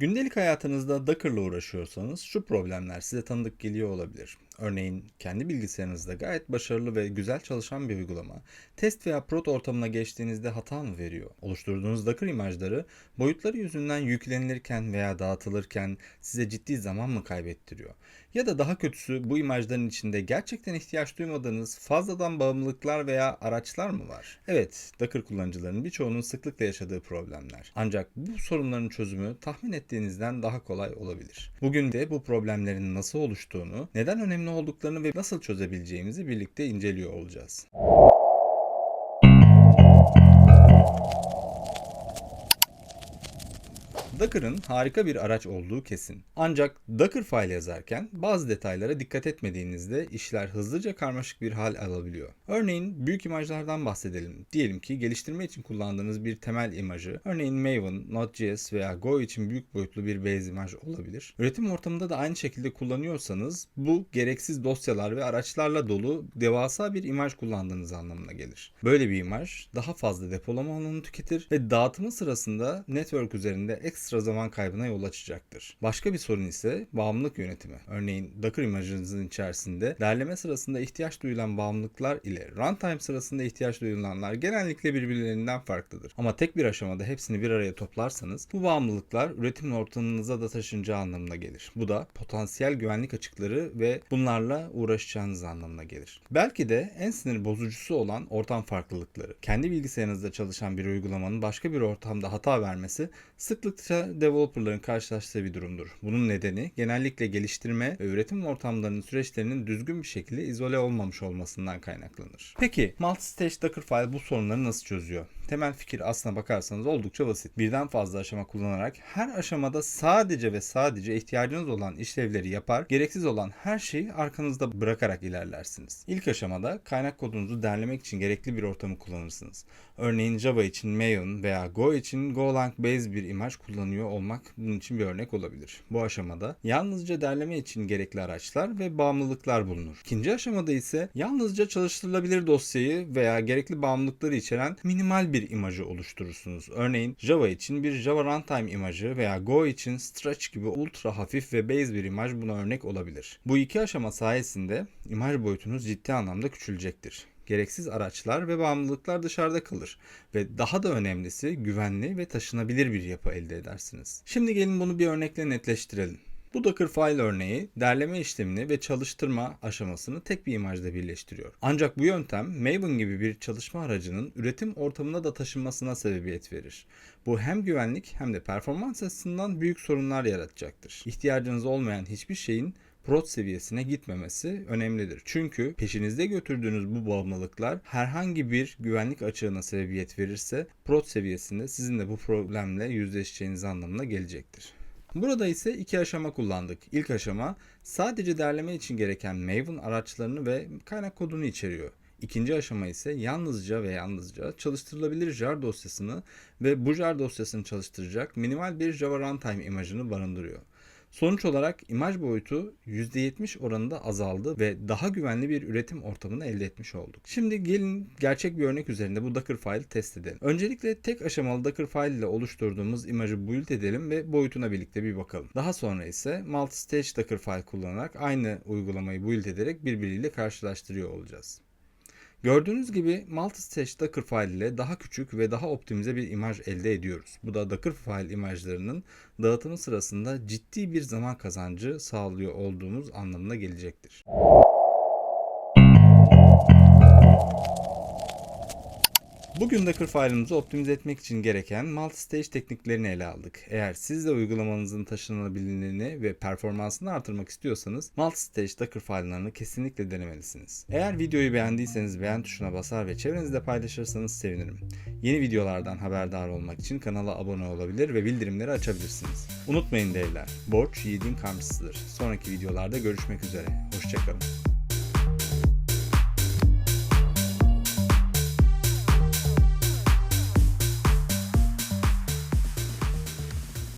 Gündelik hayatınızda Docker'la uğraşıyorsanız şu problemler size tanıdık geliyor olabilir. Örneğin kendi bilgisayarınızda gayet başarılı ve güzel çalışan bir uygulama test veya prod ortamına geçtiğinizde hata mı veriyor? Oluşturduğunuz Docker imajları boyutları yüzünden yüklenilirken veya dağıtılırken size ciddi zaman mı kaybettiriyor? Ya da daha kötüsü bu imajların içinde gerçekten ihtiyaç duymadığınız fazladan bağımlılıklar veya araçlar mı var? Evet, Docker kullanıcılarının birçoğunun sıklıkla yaşadığı problemler. Ancak bu sorunların çözümü tahmin ettiğinizden daha kolay olabilir. Bugün de bu problemlerin nasıl oluştuğunu, neden önemli olduklarını ve nasıl çözebileceğimizi birlikte inceliyor olacağız. Docker'ın harika bir araç olduğu kesin. Ancak Docker file yazarken bazı detaylara dikkat etmediğinizde işler hızlıca karmaşık bir hal alabiliyor. Örneğin büyük imajlardan bahsedelim. Diyelim ki geliştirme için kullandığınız bir temel imajı, örneğin Maven, Node.js veya Go için büyük boyutlu bir base imaj olabilir. Üretim ortamında da aynı şekilde kullanıyorsanız bu gereksiz dosyalar ve araçlarla dolu devasa bir imaj kullandığınız anlamına gelir. Böyle bir imaj daha fazla depolama alanı tüketir ve dağıtımı sırasında network üzerinde ekstra zaman kaybına yol açacaktır. Başka bir sorun ise bağımlılık yönetimi. Örneğin Docker imajınızın içerisinde derleme sırasında ihtiyaç duyulan bağımlılıklar ile runtime sırasında ihtiyaç duyulanlar genellikle birbirlerinden farklıdır. Ama tek bir aşamada hepsini bir araya toplarsanız bu bağımlılıklar üretim ortamınıza da taşınacağı anlamına gelir. Bu da potansiyel güvenlik açıkları ve bunlarla uğraşacağınız anlamına gelir. Belki de en sinir bozucusu olan ortam farklılıkları. Kendi bilgisayarınızda çalışan bir uygulamanın başka bir ortamda hata vermesi sıklıkça developerların karşılaştığı bir durumdur. Bunun nedeni genellikle geliştirme ve üretim ortamlarının süreçlerinin düzgün bir şekilde izole olmamış olmasından kaynaklanır. Peki multistage Docker file bu sorunları nasıl çözüyor? Temel fikir aslına bakarsanız oldukça basit. Birden fazla aşama kullanarak her aşamada sadece ve sadece ihtiyacınız olan işlevleri yapar, gereksiz olan her şeyi arkanızda bırakarak ilerlersiniz. İlk aşamada kaynak kodunuzu derlemek için gerekli bir ortamı kullanırsınız. Örneğin Java için Maven veya Go için Golang Base bir imaj kullanıyor olmak bunun için bir örnek olabilir. Bu aşamada yalnızca derleme için gerekli araçlar ve bağımlılıklar bulunur. İkinci aşamada ise yalnızca çalıştırılabilir dosyayı veya gerekli bağımlılıkları içeren minimal bir imajı oluşturursunuz. Örneğin Java için bir Java Runtime imajı veya Go için Stretch gibi ultra hafif ve base bir imaj buna örnek olabilir. Bu iki aşama sayesinde imaj boyutunuz ciddi anlamda küçülecektir gereksiz araçlar ve bağımlılıklar dışarıda kalır ve daha da önemlisi güvenli ve taşınabilir bir yapı elde edersiniz. Şimdi gelin bunu bir örnekle netleştirelim. Bu Docker file örneği derleme işlemini ve çalıştırma aşamasını tek bir imajda birleştiriyor. Ancak bu yöntem Maven gibi bir çalışma aracının üretim ortamına da taşınmasına sebebiyet verir. Bu hem güvenlik hem de performans açısından büyük sorunlar yaratacaktır. İhtiyacınız olmayan hiçbir şeyin prod seviyesine gitmemesi önemlidir. Çünkü peşinizde götürdüğünüz bu bağımlılıklar herhangi bir güvenlik açığına sebebiyet verirse prod seviyesinde sizin de bu problemle yüzleşeceğiniz anlamına gelecektir. Burada ise iki aşama kullandık. İlk aşama sadece derleme için gereken Maven araçlarını ve kaynak kodunu içeriyor. İkinci aşama ise yalnızca ve yalnızca çalıştırılabilir jar dosyasını ve bu jar dosyasını çalıştıracak minimal bir Java Runtime imajını barındırıyor. Sonuç olarak imaj boyutu %70 oranında azaldı ve daha güvenli bir üretim ortamını elde etmiş olduk. Şimdi gelin gerçek bir örnek üzerinde bu Docker file test edelim. Öncelikle tek aşamalı Docker file ile oluşturduğumuz imajı build edelim ve boyutuna birlikte bir bakalım. Daha sonra ise multi-stage Docker file kullanarak aynı uygulamayı build ederek birbiriyle karşılaştırıyor olacağız. Gördüğünüz gibi multistage Docker ile daha küçük ve daha optimize bir imaj elde ediyoruz. Bu da Docker file imajlarının dağıtımı sırasında ciddi bir zaman kazancı sağlıyor olduğumuz anlamına gelecektir. Bugün Docker file'ımızı optimize etmek için gereken multi-stage tekniklerini ele aldık. Eğer siz de uygulamanızın taşınabilirliğini ve performansını artırmak istiyorsanız multi-stage Docker file'larını kesinlikle denemelisiniz. Eğer videoyu beğendiyseniz beğen tuşuna basar ve çevrenizde paylaşırsanız sevinirim. Yeni videolardan haberdar olmak için kanala abone olabilir ve bildirimleri açabilirsiniz. Unutmayın devler, borç yiğidin kamçısıdır. Sonraki videolarda görüşmek üzere. Hoşçakalın.